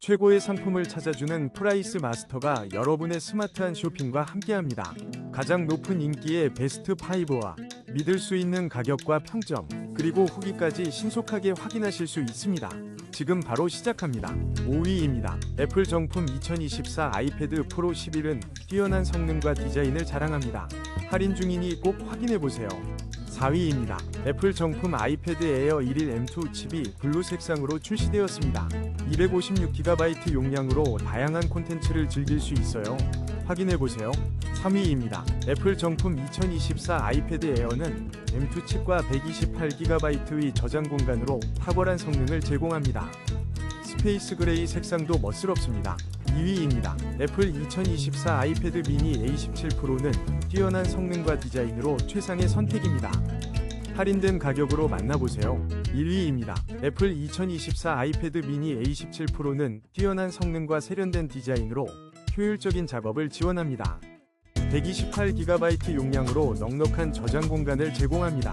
최고의 상품을 찾아주는 프라이스 마스터가 여러분의 스마트한 쇼핑과 함께합니다. 가장 높은 인기의 베스트 5와 믿을 수 있는 가격과 평점, 그리고 후기까지 신속하게 확인하실 수 있습니다. 지금 바로 시작합니다. 5위입니다. 애플 정품 2024 아이패드 프로 11은 뛰어난 성능과 디자인을 자랑합니다. 할인 중이니 꼭 확인해 보세요. 4위입니다. 애플 정품 아이패드 에어 1일 M2 칩이 블루 색상으로 출시되었습니다. 256GB 용량으로 다양한 콘텐츠를 즐길 수 있어요. 확인해 보세요. 3위입니다. 애플 정품 2024 아이패드 에어는 M2 칩과 128GB의 저장 공간으로 탁월한 성능을 제공합니다. 스페이스 그레이 색상도 멋스럽습니다. 2위입니다. 애플 2024 아이패드 미니 A17 프로는 뛰어난 성능과 디자인으로 최상의 선택입니다. 할인된 가격으로 만나보세요. 1위입니다. 애플 2024 아이패드 미니 A17 프로는 뛰어난 성능과 세련된 디자인으로 효율적인 작업을 지원합니다. 128GB 용량으로 넉넉한 저장 공간을 제공합니다.